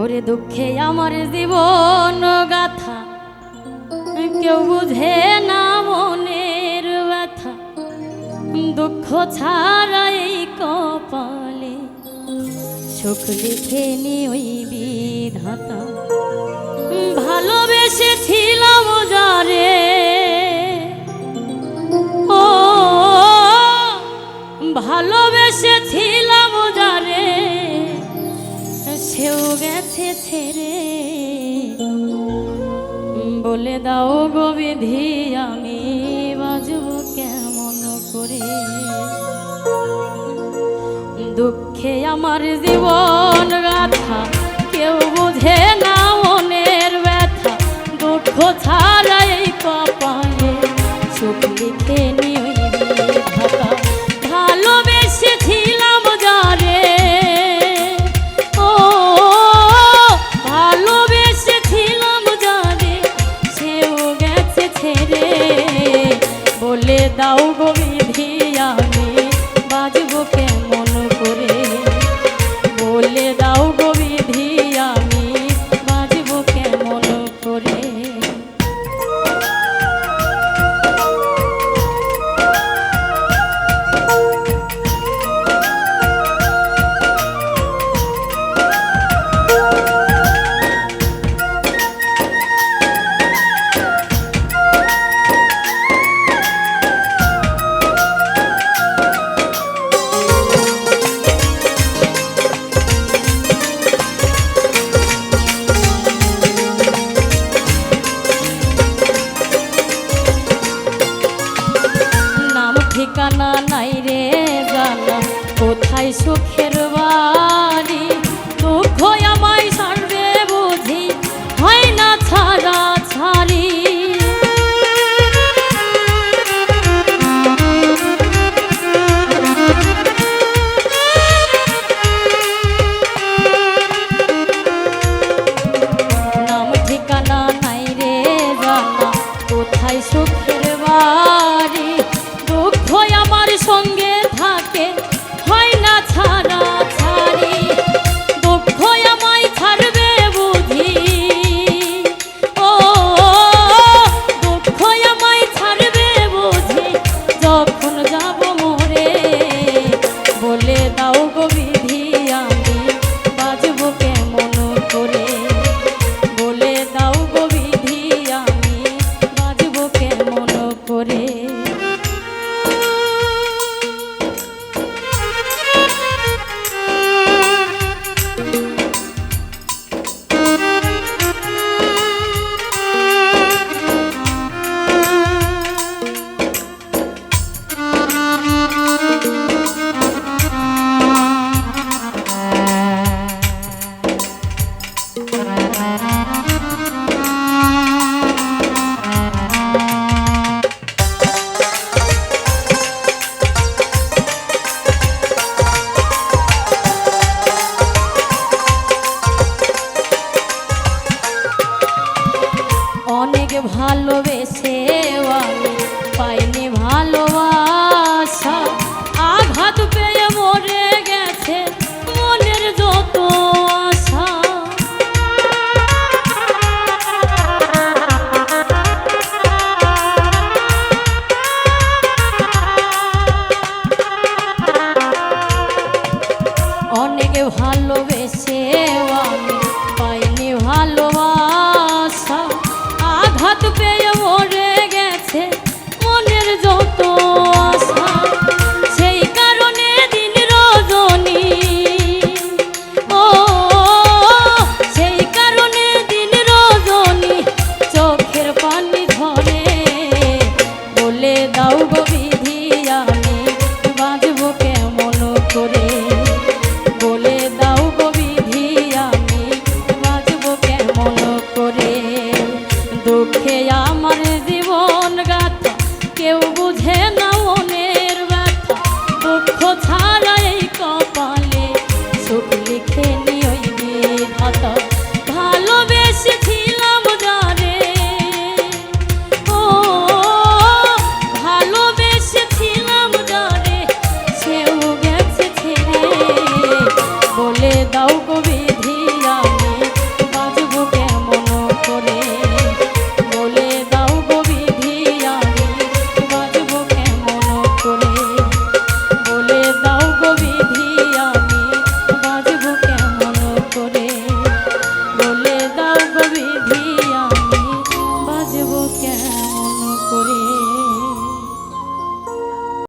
ওরে দুঃখে আমার জীবন গাথা। কেউ বুঝে না মনের ব্যথা। দুঃখ ছাড়াই কপালে সুখ লিখে নি ওই বিধাতা। ভালোবেসেছিলাম যারে গেছে ছেড়ে বলে দাও গো বিধি, আমি বাজব কেমন করে? দুঃখে আমার জীবন গাথা কেউ বুঝে না মনের ব্যথা। দুঃখ ছাড়াই কপালে সুখ লিখে ঠিকানা নাই রে জানা। কোথায় সুখের বাড়ি দুঃখ আমায় অনেক ভালোবেসে পাইনি ভালো দুঃখে আমার জীবন গাথা। কেউ বুঝে না মনের ব্যথা। দুঃখ ছাড়াই কপালে সুখ লিখে নি